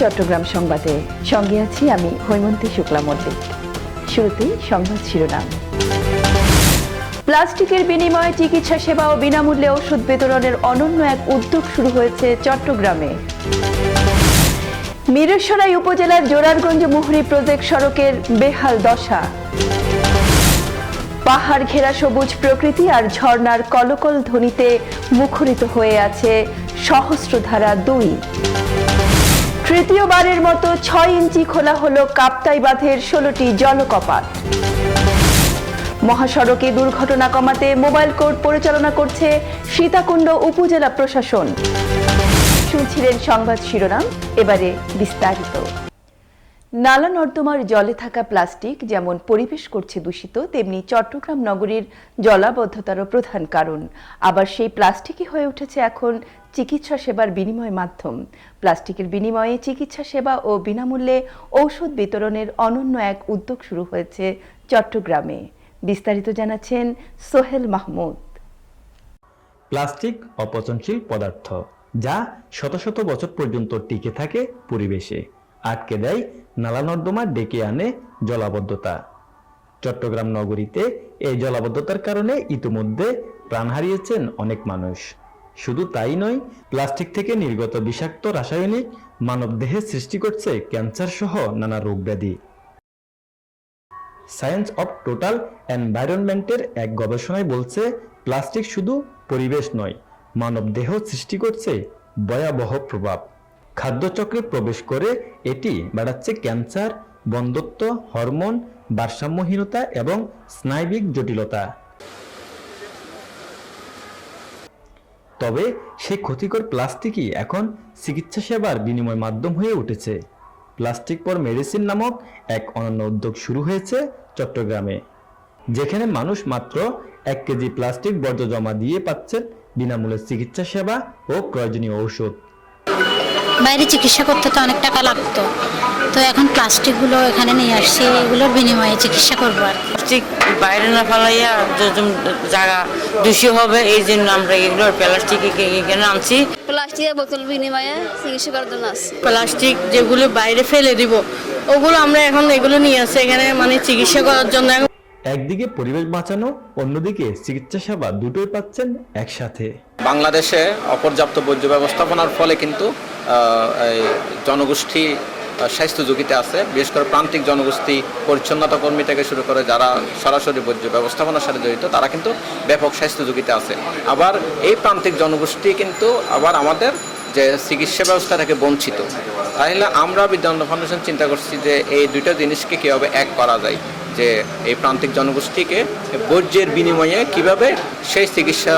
চট্টগ্রাম সংবাদে। সঙ্গে আছি আমি হৈমন্তী শুক্লা মল্লিক। শুরুতেই সংবাদ শিরোনাম। প্লাস্টিকের বিনিময়ে চিকিৎসা সেবা ও বিনামূল্যে ওষুধ বিতরণের অনন্য এক উদ্যোগ শুরু হয়েছে চট্টগ্রামে। মিরেশ্বরাই উপজেলার জোরারগঞ্জ মুহুরী প্রজেক্ট সড়কের বেহাল দশা। পাহাড় ঘেরা সবুজ প্রকৃতি আর ঝর্ণার কলকল ধ্বনিতে মুখরিত হয়ে আছে সহস্রধারা দুই। তৃতীয়বারের মতো ছয় ইঞ্চি খোলা হলো কাপ্তাই বাঁধের ষোলোটি জলকপাট। মহাসড়কে দুর্ঘটনা কমাতে মোবাইল কোর্ট পরিচালনা করছে সীতাকুণ্ড উপজেলা প্রশাসন। শুনছিলেন সংবাদ শিরোনাম, এবারে বিস্তারিত। নালা নর্দমার জলে থাকা প্লাস্টিক যেমন পরিবেশ করছে দূষিত, তেমনি চট্টগ্রাম নগরীর জলাবদ্ধতারও প্রধান কারণ। আবার সেই প্লাস্টিকই হয়ে উঠেছে এখন চিকিৎসা সেবার বিনিময় মাধ্যম। প্লাস্টিকের বিনিময়ে চিকিৎসা সেবা ও বিনামূল্যে ঔষধ বিতরণের অনন্য এক উদ্যোগ শুরু হয়েছে চট্টগ্রামে। বিস্তারিত জানাচ্ছেন সোহেল মাহমুদ। প্লাস্টিক অপচনশীল পদার্থ, যা শত শত বছর পর্যন্ত টিকে থাকে পরিবেশে, আটকে দেয় নালা নর্দমা ডেকে আনে জলাবদ্ধতা। চট্টগ্রাম নগরীতে এই জলাবদ্ধতার কারণে ইতিমধ্যে প্রাণ হারিয়েছেন অনেক মানুষ। শুধু তাই নয়, প্লাস্টিক থেকে নির্গত বিষাক্ত রাসায়নিক মানবদেহে সৃষ্টি করছে ক্যান্সার সহ নানা রোগ ব্যাধি সায়েন্স অফ টোটাল এনভায়রনমেন্টের এক গবেষণায় বলছে, প্লাস্টিক শুধু পরিবেশ নয়, মানবদেহ সৃষ্টি করছে ভয়াবহ প্রভাব। খাদ্যচক্রে প্রবেশ করে এটি বাড়াচ্ছে ক্যান্সার, বন্ধত্ব, হরমোন, ভারসাম্যহীনতা এবং স্নায়বিক জটিলতা। তবে সেই ক্ষতিকর প্লাস্টিকই এখন চিকিৎসা সেবার বিনিময় মাধ্যম হয়ে উঠেছে। প্লাস্টিক পর মেডিসিন নামক এক অনন্য উদ্যোগ শুরু হয়েছে চট্টগ্রামে, যেখানে মানুষ মাত্র এক কেজি প্লাস্টিক বর্জ্য জমা দিয়ে পাচ্ছেন বিনামূল্যে চিকিৎসা সেবা ও প্রয়োজনীয় ঔষধ। বাইরে চিকিৎসা করতে তো অনেক টাকা লাগতো। তো এখন প্লাস্টিকগুলো এখানে নিয়ে আসছি, এগুলোর বিনিময়ে চিকিৎসা করব আর কি। প্লাস্টিক বাইরে না ফেলাইয়া জায়গা দূষিত হবে এই জন্য আমরা এগুলো প্লাস্টিক এখানে আনছি? প্লাস্টিকের বোতল বিনিময়ে চিকিৎসা করার জন্য প্লাস্টিক যেগুলো বাইরে ফেলে দিব ওগুলো আমরা এখন এগুলো নিয়ে আসছি এখানে মানে চিকিৎসা করার জন্য। একদিকে পরিবেশ বাঁচানো অন্যদিকে চিকিৎসা সেবা দুটোই পাচ্ছেন একসাথে। বাংলাদেশে অপর্যাপ্ত বর্জ্য ব্যবস্থাপনার ফলে কিন্তু আহ, জনগোষ্ঠী স্বাস্থ্য ঝুঁকিতে আছে। বিশেষ করে প্রান্তিক জনগোষ্ঠী পরিচ্ছন্নতা কর্মী থেকে শুরু করে যারা সরাসরি বর্জ্য ব্যবস্থাপনার সাথে জড়িত, তারা কিন্তু ব্যাপক স্বাস্থ্য ঝুঁকিতে আছে। আবার এই প্রান্তিক জনগোষ্ঠী কিন্তু আবার আমাদের যে চিকিৎসা ব্যবস্থা থেকে বঞ্চিত। তাহলে আমরা বিদ্যানন্দ ফাউন্ডেশন চিন্তা করছি যে এই দুইটা জিনিসকে কীভাবে এক করা যায়? যে এই প্রান্তিক জনগোষ্ঠীকে বর্জ্যের বিনিময়ে কীভাবে সেই চিকিৎসা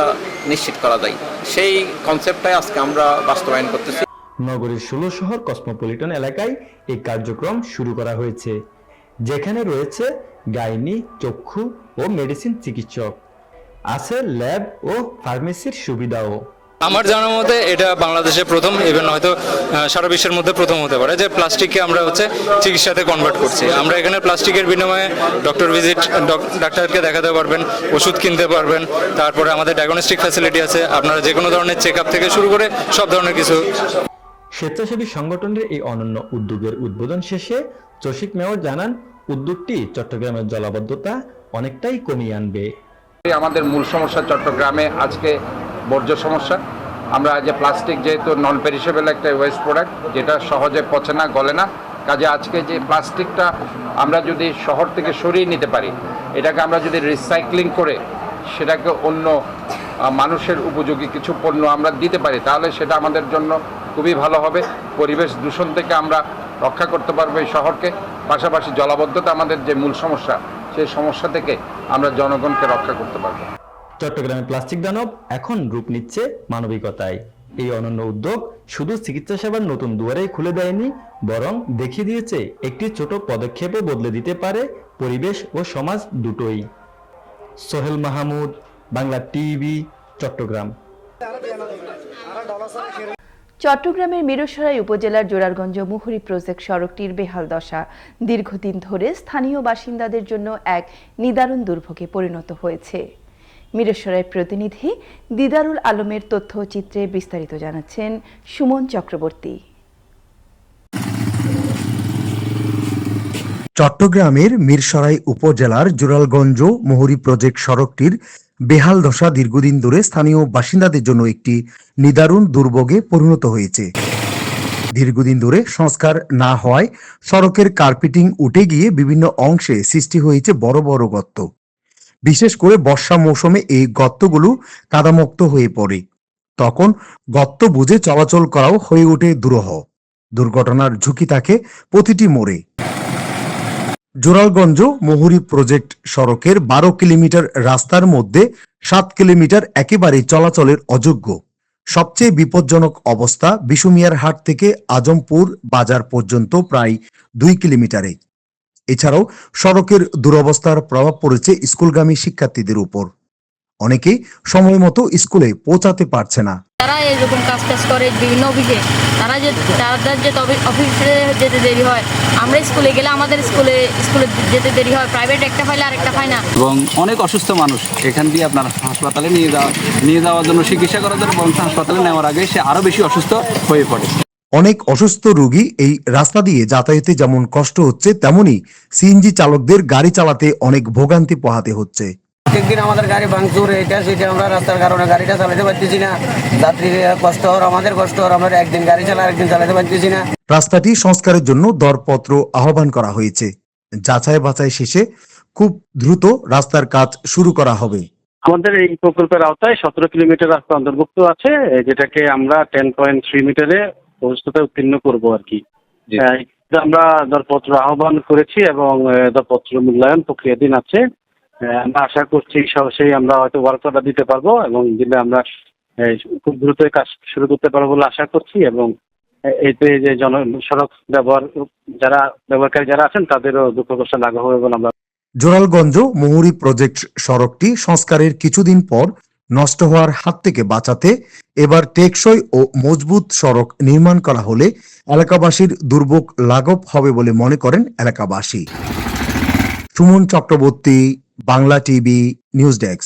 নিশ্চিত করা যায়? সেই কনসেপ্টটাই আজকে আমরা বাস্তবায়ন করতেছি। নগরীর ষোলো শহর কসমোপলিটন এলাকায় এই কার্যক্রম শুরু করা হয়েছে, যেখানে রয়েছে গাইনি, চক্ষু ও মেডিসিন চিকিৎসক। আছে ল্যাব ও ফার্মেসির সুবিধাও। আমার জানা মতে এটা বাংলাদেশে প্রথম ইভেন হয়তো সারা বিশ্বের মধ্যে প্রথম হতে পারে যে প্লাস্টিককে আমরা হচ্ছে চিকিৎসাতে কনভার্ট করছি। আমরা এখানে প্লাস্টিকের বিনিময়ে ডক্টর ভিজিট ডাক্তারকে দেখাতে পারবেন, ওষুধ কিনতে পারবেন, তারপরে আমাদের ডায়াগনস্টিক ফ্যাসিলিটি আছে। আপনারা যে কোনো ধরনের চেক আপ থেকে শুরু করে সব ধরনের কিছু স্বেচ্ছাসেবী সংগঠনের এই অনন্য উদ্যোগের উদ্বোধন শেষে চসিক মেয়র জানান, উদ্যোগটি চট্টগ্রামের জলাবদ্ধতা অনেকটাই কমিয়ে আনবে। আমাদের মূল সমস্যা চট্টগ্রামে আজকে বর্জ্য সমস্যা। আমরা যে প্লাস্টিক যেহেতু নন পেরিশেবল একটা ওয়েস্ট প্রোডাক্ট যেটা সহজে পচে না, গলে না, কাজে আজকে যে প্লাস্টিকটা আমরা যদি শহর থেকে সরিয়ে নিতে পারি, এটাকে আমরা যদি রিসাইক্লিং করে সেটাকে অন্য মানুষের উপযোগী কিছু পণ্য আমরা দিতে পারি, তাহলে সেটা আমাদের জন্য খুবই ভালো হবে। পরিবেশ দূষণ থেকে আমরা রক্ষা করতে পারব এই শহরকে। পাশাপাশি জলাবদ্ধতা আমাদের যে মূল সমস্যা, সেই সমস্যা থেকে আমরা জনগণকে রক্ষা করতে পারব। চট্টগ্রামে প্লাস্টিক দানব এখন রূপ নিচ্ছে মানবিকতায়। এই অনন্য উদ্যোগ শুধু চিকিৎসা সেবার নতুন দুয়ারেই খুলে দেয়নি, বরং দেখিয়ে দিয়েছে একটি ছোট পদক্ষেপে বদলে দিতে পারে পরিবেশ ও সমাজ দুটোই। সোহেল মাহমুদ, বাংলা টিভি, চট্টগ্রাম। চট্টগ্রামের মিরসরাই উপজেলার জোরারগঞ্জ মুহুরি প্রজেক্ট সড়কটির বেহাল দশা। দীর্ঘদিন ধরে স্থানীয় বাসিন্দাদের জন্য এক নিদারুণ দুর্ভোগে পরিণত হয়েছে। মিরসরাই প্রতিনিধি দিদারুল আলমের তথ্যচিত্রে বিস্তারিত জানাচ্ছেন সুমন চক্রবর্তী। চট্টগ্রামের মিরসরাই উপজেলার জোরালগঞ্জ মোহরি প্রজেক্ট সড়কটির বেহাল দশা দীর্ঘদিন ধরে স্থানীয় বাসিন্দাদের জন্য একটি নিদারুণ দুর্ভোগে পরিণত হয়েছে। দীর্ঘদিন ধরে সংস্কার না হওয়ায় সড়কের কার্পেটিং উঠে গিয়ে বিভিন্ন অংশে সৃষ্টি হয়েছে বড় বড় গর্ত। বিশেষ করে বর্ষা মৌসুমে এই গর্তগুলো কাদামুক্ত হয়ে পড়ে। তখন গর্ত বুঝে চলাচল করাও হয়ে ওঠে দুরূহ। দুর্ঘটনার ঝুঁকি থাকে প্রতিটি মোড়ে। জোরালগঞ্জ মহুরি প্রজেক্ট সড়কের বারো কিলোমিটার রাস্তার মধ্যে সাত কিলোমিটার একেবারেই চলাচলের অযোগ্য। সবচেয়ে বিপজ্জনক অবস্থা বিশুমিয়ার হাট থেকে আজমপুর বাজার পর্যন্ত প্রায় দুই কিলোমিটারে। এছাড়াও সড়কের দুরবস্থার প্রভাব পড়েছে স্কুলগামী শিক্ষার্থীদের উপর। অনেকেই সময় মতো স্কুলে পৌঁছাতে পারছে না। তারা এরকম কাজ টাজ করে বিভিন্ন অফিসে। তারা যে তাদের যে তবে অফিসে যেতে দেরি হয় আমরা স্কুলে গেলে আমাদের স্কুলে স্কুলে যেতে দেরি হয় প্রাইভেট একটা ফাইলে আরেকটা পায় না। এবং অনেক অসুস্থ মানুষ এখান দিয়ে আপনার হাসপাতালে নিয়ে যাওয়া নিয়ে যাওয়ার জন্য চিকিৎসা করার জন্য বরঞ্চ হাসপাতালে নেওয়ার আগে সে আরও বেশি অসুস্থ হয়ে পড়ে। অনেক অসুস্থ রোগী এই রাস্তা দিয়ে যাতায়াতে যেমন কষ্ট হচ্ছে তেমনি সিএনজি চালকদের গাড়ি চালাতে অনেক ভোগান্তি পোহাতে হচ্ছে। প্রত্যেকদিন আমাদের গাড়ি ভাঙচুর এটা সেটা আমরা রাস্তার কারণে গাড়িটা চালাতে পারতেছি না। যাত্রীরা কষ্ট হওয়ার আমাদের কষ্ট হওয়ার আমরা একদিন গাড়ি চালা একদিন চালাতে পারতেছি না। রাস্তাটি সংস্কারের জন্য দরপত্র আহ্বান করা হয়েছে। যাচাই বাছাই শেষে খুব দ্রুত রাস্তার কাজ শুরু করা হবে। আমাদের এই প্রকল্পের আওতায় সতেরো কিলোমিটার রাস্তা অন্তর্ভুক্ত আছে যেটাকে আমরা টেন পয়েন্ট থ্রি মিটারে ভবিষ্যতে উত্তীর্ণ করব আর কি। আমরা দরপত্র আহ্বান করেছি এবং দরপত্র মূল্যায়ন প্রক্রিয়াধীন আছে। আশা করছি সরাসরি আমরা হয়তো ওয়ার্ক অর্ডার দিতে পারব এবং দিলে আমরা খুব দ্রুত কাজ শুরু করতে পারব বলে আশা করছি এবং এতে যে জন, সড়ক ব্যবহার, যারা ব্যবহারকারী যারা আছেন তাদেরও দুঃখ কষ্ট লাঘব হবে বলে আমরা জোরালগঞ্জ মোহরী প্রজেক্ট সড়কটি সংস্কারের কিছুদিন পর নষ্ট হওয়ার হাত থেকে বাঁচাতে এবার টেকসই ও মজবুত সড়ক নির্মাণ করা হলে এলাকাবাসীর দুর্ভোগ লাঘব হবে বলে মনে করেন এলাকাবাসী। Suman Chakraborty Bangla TV, news desk.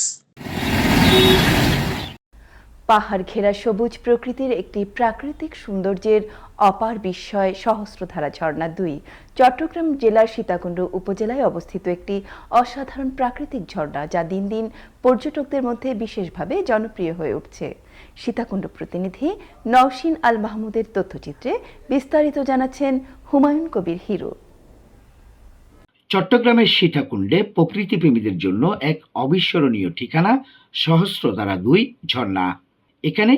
পাহাড় ঘেরা সবুজ প্রকৃতির একটি প্রাকৃতিক সৌন্দর্যের অপার বিস্ময়, সহস্রধারা ঝর্ণা দুই। চট্টগ্রাম জেলার সীতাকুণ্ড উপজেলায় অবস্থিত একটি অসাধারণ প্রাকৃতিক ঝর্ণা যা দিন দিন পর্যটকদের মধ্যে বিশেষভাবে জনপ্রিয় হয়ে উঠছে। সীতাকুণ্ড প্রতিনিধি নওশিন আল মাহমুদের তথ্যচিত্রে বিস্তারিত জানাচ্ছেন হুমায়ুন কবির হিরো। চট্টগ্রামের সীতাকুণ্ডে প্রকৃতিপ্রেমীদের জন্য এক অবিস্মরণীয় ঠিকানা, সহস্রধারা দুই, ঝর্ণা। এখানে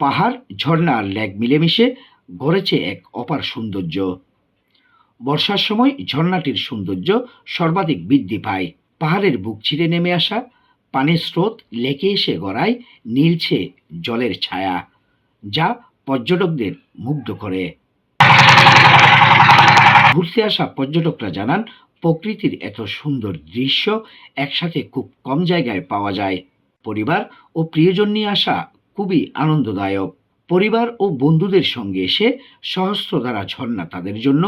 পাহাড়, ঝর্ণা আর লেক মিলেমিশে গড়েছে এক অপার সৌন্দর্য। বর্ষার সময় ঝর্ণাটির সৌন্দর্য সর্বাধিক বৃদ্ধি পায়। পাহাড়ের বুক ছিঁড়ে নেমে আসা, পানির স্রোত লেকে এসে গড়ায় নীলছে জলের ছায়া, যা পর্যটকদের মুগ্ধ করে। ঘুরতে আসা পর্যটকরা জানান প্রকৃতির এত সুন্দর দৃশ্য একসাথে খুব কম জায়গায় পাওয়া যায়। পরিবার ও প্রিয়জন নিয়ে আসা খুবই আনন্দদায়ক। পরিবার ও বন্ধুদের সঙ্গে এসে সহস্রধারা ঝর্ণা তাদের জন্য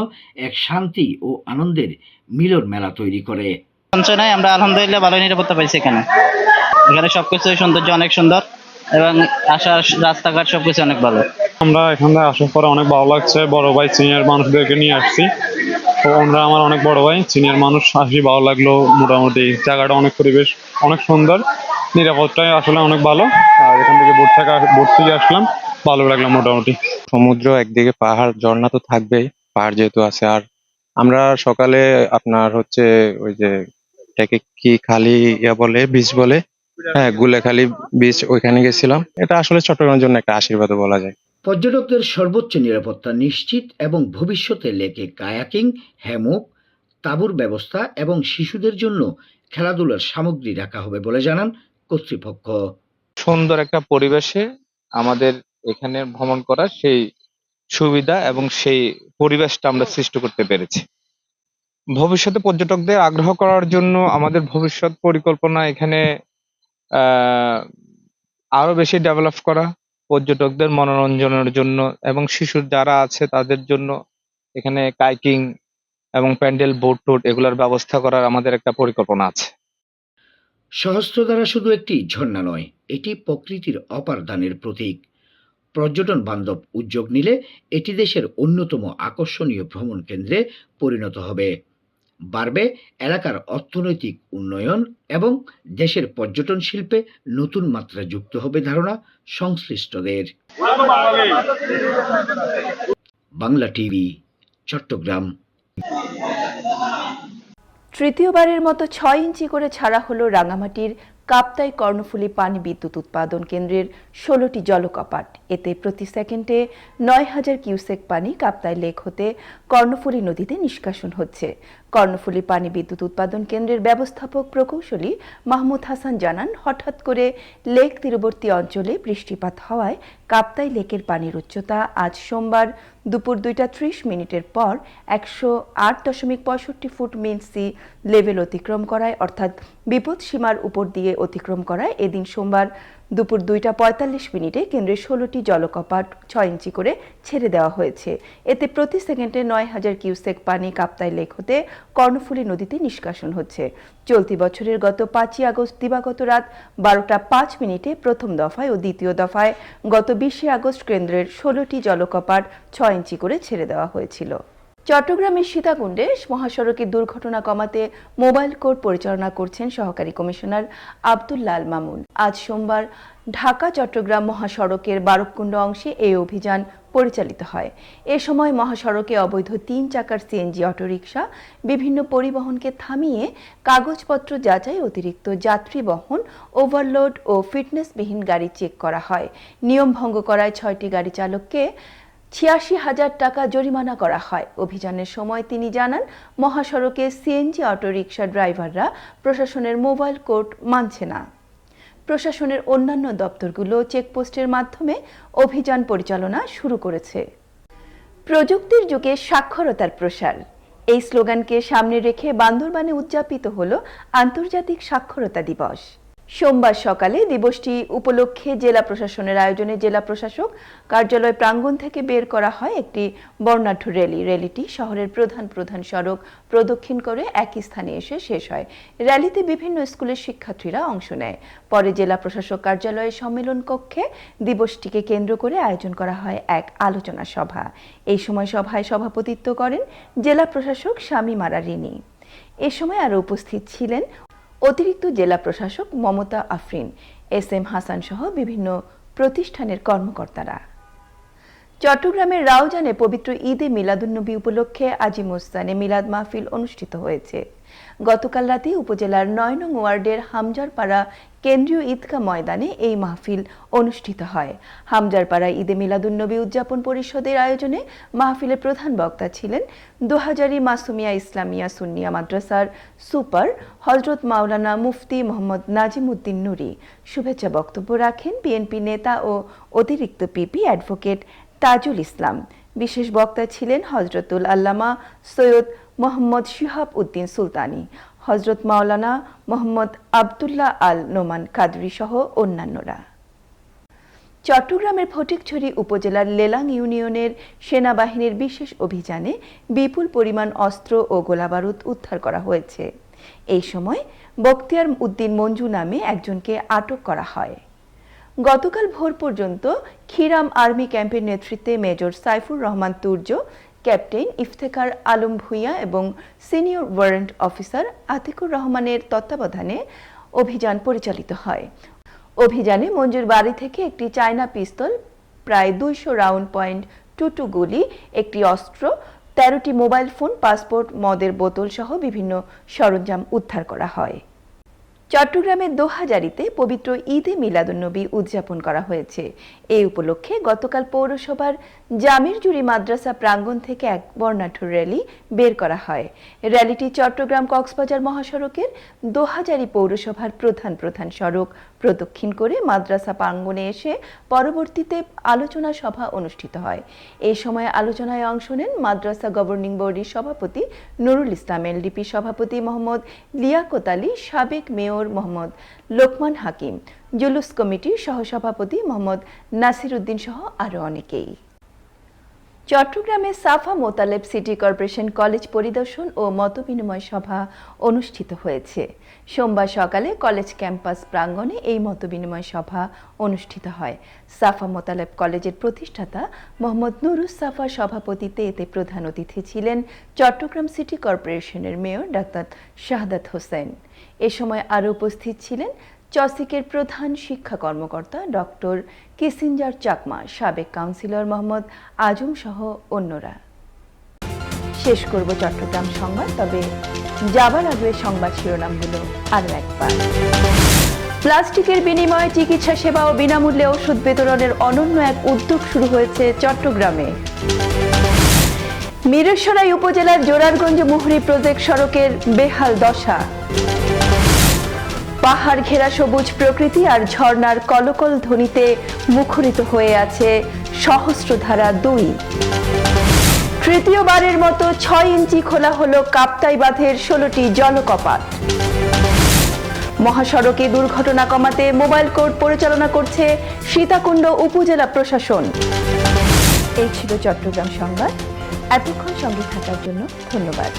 এক শান্তি ও আনন্দের মিলন মেলা তৈরি করে। সঞ্চনায় আমরা আলহামদুলিল্লাহ ভালো নিরাপত্তা পাইছি এখানে। এখানে সবকিছু সৌন্দর্য অনেক সুন্দর এবং আসার রাস্তাঘাট সবকিছু অনেক ভালো। আমরা এখানে আসার পরে অনেক ভালো লাগছে। বড় ভাই সিনিয়র মানুষদেরকে নিয়ে আসছি। ওনারা আমার অনেক বড় ভাই, সিনিয়র মানুষ আসি ভালো লাগল, মোটামুটি জায়গাটা অনেক পরিবেশ, অনেক সুন্দর, নিরাপত্তায় আসলে অনেক ভালো। আর এখান থেকে বোট থেকে বোট থেকে আসলাম, ভালো লাগল মোটামুটি। সমুদ্র একদিকে, পাহাড়, ঝর্ণা তো থাকবেই, পাহাড় যেহেতু আছে। আর আমরা সকালে আপনার হচ্ছে ওই যে এটাকে কি খালি ইয়া বলে বিচ বলে? হ্যাঁ গুলেখালি বিচ ওইখানে গেছিলাম। এটা আসলে চট্টগ্রামের জন্য একটা আশীর্বাদ বলা যায়। পর্যটকদের সর্বোচ্চ নিরাপত্তা নিশ্চিত এবং ভবিষ্যতে লেকে কায়াকিং, হ্যামক, তাঁবুর ব্যবস্থা এবং শিশুদের জন্য খেলাধুলার সামগ্রী রাখা হবে বলে জানান কর্তৃপক্ষ। সুন্দর একটা পরিবেশে আমাদের এখানে ভ্রমণ করার সেই সুবিধা এবং সেই পরিবেশটা আমরা সৃষ্টি করতে পেরেছি। ভবিষ্যতে পর্যটকদের আগ্রহ করার জন্য আমাদের ভবিষ্যৎ পরিকল্পনা এখানে আরও বেশি ডেভেলপ করা। পর্যটকদের মনোরঞ্জনের জন্য এবং শিশুর যারা আছে তাদের জন্য এখানে কাইকিং এবং প্যান্ডেল, বোট টোট এগুলোর ব্যবস্থা করার আমাদের একটা পরিকল্পনা আছে। সহস্রধারা শুধু একটি ঝর্ণা নয়, এটি প্রকৃতির অপার দানের প্রতীক। পর্যটন বান্ধব উদ্যোগ নিলে এটি দেশের অন্যতম আকর্ষণীয় ভ্রমণ কেন্দ্রে পরিণত হবে। বাড়বে এলাকার অর্থনৈতিক উন্নয়ন এবং দেশের পর্যটন শিল্পে নতুন মাত্রা যুক্ত হবে ধারণা সংশ্লিষ্টদের। বাংলা টিভি, চট্টগ্রাম। তৃতীয়বারের মতো ছয় ইঞ্চি করে ছাড়া হলো রাঙামাটির কাপ্তাই কর্ণফুলী পানি বিদ্যুৎ উৎপাদন কেন্দ্রের ষোলোটি জলকপাট। এতে প্রতি সেকেন্ডে নয় হাজার কিউসেক পানি কাপ্তাই লেক হতে কর্ণফুলী নদীতে নিষ্কাশন হচ্ছে। কর্ণফুলী পানি বিদ্যুৎ উৎপাদন কেন্দ্রের ব্যবস্থাপক প্রকৌশলী মাহমুদ হাসান জানান, হঠাৎ করে লেক তীরবর্তী অঞ্চলে বৃষ্টিপাত হওয়ায় কাপ্তাই লেকের পানির উচ্চতা আজ সোমবার দুপুর দুইটা ত্রিশ মিনিটের পর একশো আট দশমিক পঁয়ষট্টি ফুট মিন সি লেভেল অতিক্রম করায়, অর্থাৎ বিপদ সীমার উপর দিয়ে অতিক্রম করায়। এদিন সোমবার দুপুর দুইটা পঁয়তাল্লিশ মিনিটে কেন্দ্রের ষোলোটি জলকপাট ছয় ইঞ্চি করে ছেড়ে দেওয়া হয়েছে। এতে প্রতি সেকেন্ডে নয় হাজার কিউসেক পানি কাপ্তাই লেক হতে কর্ণফুলী নদীতে নিষ্কাশন হচ্ছে। চলতি বছরের গত পাঁচই আগস্ট দিবাগত রাত বারোটা পাঁচ মিনিটে প্রথম দফায় ও দ্বিতীয় দফায় গত বিশে আগস্ট কেন্দ্রের ষোলোটি জলকপাট ছয় ইঞ্চি করে ছেড়ে দেওয়া হয়েছিল। চট্টগ্রামের সীতাকুণ্ডে মহাসড়কের দুর্ঘটনা কমাতে মোবাইল কোর্ট পরিচালনা করছেন সহকারী কমিশনার আব্দুল্লাল মামুন। আজ সোমবার ঢাকা, চট্টগ্রাম মহাসড়কের বারবকুণ্ড অংশে এই অভিযান পরিচালিত হয়। এ সময় মহাসড়কে অবৈধ তিন চাকার সিএনজি, অটোরিকশা, বিভিন্ন পরিবহনকে থামিয়ে কাগজপত্র যাচাই অতিরিক্ত যাত্রী বহন, ওভারলোড ও ফিটনেসবিহীন গাড়ি চেক করা হয়। নিয়ম ভঙ্গ করায় ছয়টি গাড়ি চালককে ছিয়াশি হাজার টাকা জরিমানা করা হয়। অভিযানের সময় তিনি জানান, মহাসড়কে সিএনজি অটোরিকশা ড্রাইভাররা প্রশাসনের মোবাইল কোর্ট মানছে না। প্রশাসনের অন্যান্য দপ্তরগুলো চেকপোস্টের মাধ্যমে অভিযান পরিচালনা শুরু করেছে। প্রযুক্তির যুগে সাক্ষরতার প্রসার। এই স্লোগানকে সামনে রেখে বান্দরবানে উদযাপিত হল আন্তর্জাতিক সাক্ষরতা দিবস। সোমবার সকালে দিবসটি উপলক্ষে জেলা প্রশাসনের আয়োজনে জেলা প্রশাসক কার্যালয় প্রাঙ্গণ থেকে বের করা হয় একটি বর্ণাঢ্য র্যালি। র্যালিটি শহরের প্রধান প্রধান সড়ক প্রদক্ষিণ করে একই স্থানে এসে শেষ হয়। র্যালিতে বিভিন্ন স্কুলের শিক্ষার্থীরা অংশ নেয়। পরে জেলা প্রশাসক কার্যালয়ের সম্মেলন কক্ষে দিবসটিকে কেন্দ্র করে আয়োজন করা হয় এক আলোচনা সভা। এই সময় সভায় সভাপতিত্ব করেন জেলা প্রশাসক স্বামী রিনি। এ সময় আরও উপস্থিত ছিলেন অতিরিক্ত জেলা প্রশাসক মমতা আফরিন এস এম হাসান সহ বিভিন্ন প্রতিষ্ঠানের কর্মকর্তারা। চট্টগ্রামের রাউজানে পবিত্র ঈদে মিলাদুন্নবী উপলক্ষে আজি মোস্তানে মিলাদ মাহফিল অনুষ্ঠিত হয়েছে। গতকাল রাতে উপজেলার নয় নং ওয়ার্ডের হামজারপাড়া কেন্দ্রীয় ঈদগাহ ময়দানে এই মাহফিল অনুষ্ঠিত হয়। হামজারপাড়া ঈদে মিলাদুন্নবী উদযাপন পরিষদের আয়োজনে মাহফিলের প্রধান বক্তা ছিলেন দোহাজারি মাসুমিয়া ইসলামিয়া সুন্নিয়া মাদ্রাসার সুপার হজরত মাওলানা মুফতি মোহাম্মদ নাজিমুদ্দিন নুরি। শুভেচ্ছা বক্তব্য রাখেন বিএনপি নেতা ও অতিরিক্ত পিপি অ্যাডভোকেট তাজুল ইসলাম। বিশেষ বক্তা ছিলেন হজরতুল আল্লামা সৈয়দ মোহাম্মদ শিহাব উদ্দিন সুলতানি, হজরত মাওলানা মোহাম্মদ আবদুল্লাহ আল নোমান কাদরি সহ অন্যান্যরা। চট্টগ্রামের ফটিকছড়ি উপজেলার লেলাং ইউনিয়নের সেনাবাহিনীর বিশেষ অভিযানে বিপুল পরিমাণ অস্ত্র ও গোলাবারুদ উদ্ধার করা হয়েছে। এই সময় বক্তিয়ার উদ্দিন মঞ্জু নামে একজনকে আটক করা হয়। গতকাল ভোর পর্যন্ত খিরাম আর্মি ক্যাম্পের নেতৃত্বে মেজর সাইফুর রহমান তুর্য, ক্যাপ্টেন ইফতেখার আলম ভুইয়া এবং সিনিয়র ওয়ারেন্ট অফিসার আতিকুর রহমানের তত্ত্বাবধানে অভিযান পরিচালিত হয়। অভিযানে মঞ্জুর বাড়ি থেকে একটি চায়না পিস্তল, প্রায় দুইশো রাউন্ড পয়েন্ট টু টু গুলি, একটি অস্ত্র, তেরোটি মোবাইল ফোন, পাসপোর্ট, মদের বোতল সহ বিভিন্ন সরঞ্জাম উদ্ধার করা হয়। চট্টগ্রামের দোহাজারিতে পবিত্র ঈদে মিলাদুন্নবী উদযাপন করা হয়েছে। এই উপলক্ষে গতকাল পৌরসভার জামির জুরি মাদ্রাসা প্রাঙ্গণ থেকে এক বর্ণাঢ্য র্যালি বের করা হয়। র্যালিটি চট্টগ্রাম কক্সবাজার মহাসড়কের দোহাজারি পৌরসভার প্রধান প্রধান সড়ক প্রদক্ষিণ করে মাদ্রাসা প্রাঙ্গণে এসে পরবর্তীতে আলোচনা সভা অনুষ্ঠিত হয়। এই সময় আলোচনায় অংশ নেন মাদ্রাসা গভর্নিং বোর্ডের সভাপতি নুরুল ইসলাম এলডিপি সভাপতি মোহাম্মদ লিয়াকত আলী, সাবেক মেয়র মোহাম্মদ লোকমান হাকিম, জুলুস কমিটির সহসভাপতি মোহাম্মদ নাসির উদ্দিন সহ আরও অনেকেই। চট্টগ্রামে Safa Motaleb city corporation college পরিদর্শন ও মতবিনিময় সভা অনুষ্ঠিত হয়েছে। সোমবার সকালে কলেজ ক্যাম্পাস প্রাঙ্গণে এই মতবিনিময় সভা অনুষ্ঠিত হয়। সাফা মোতালেব কলেজের প্রতিষ্ঠাতা মোহাম্মদ নুরুস সাফার সভাপতিতে এতে প্রধান অতিথি ছিলেন চট্টগ্রাম সিটি কর্পোরেশনের মেয়র ডাক্তার শাহাদাত হোসেন। এ সময় আরও উপস্থিত ছিলেন চসিকের প্রধান শিক্ষা কর্মকর্তা ডক্টর কিসিঞ্জার চাকমা, সাবেক কাউন্সিলর মোহাম্মদ আজম সহ অন্যরা। শেষ করব চট্টগ্রাম সংবাদ, তবে যাবার আগে সংবাদ শিরোনামগুলো আরও একবার। প্লাস্টিকের বিনিময়ে চিকিৎসা সেবা ও বিনামূল্যে ওষুধ বিতরণের অনন্য এক উদ্যোগ শুরু হয়েছে চট্টগ্রামে। মিরেশ্বরাই উপজেলার জোরারগঞ্জ মুহুরী প্রজেক্ট সড়কের বেহাল দশা। পাহাড় ঘেরা সবুজ প্রকৃতি আর ঝর্ণার কলকল ধ্বনিতে মুখরিত হয়ে আছে সহস্রধারা দুই। তৃতীয়বারের মতো ছয় ইঞ্চি খোলা হল কাপ্তাই বাঁধের ষোলোটি জলকপাত। মহাসড়কে দুর্ঘটনা কমাতে মোবাইল কোর্ট পরিচালনা করছে সীতাকুণ্ড উপজেলা প্রশাসন। এই ছিল চট্টগ্রাম সংবাদ। এতক্ষণ সঙ্গে থাকার জন্য ধন্যবাদ।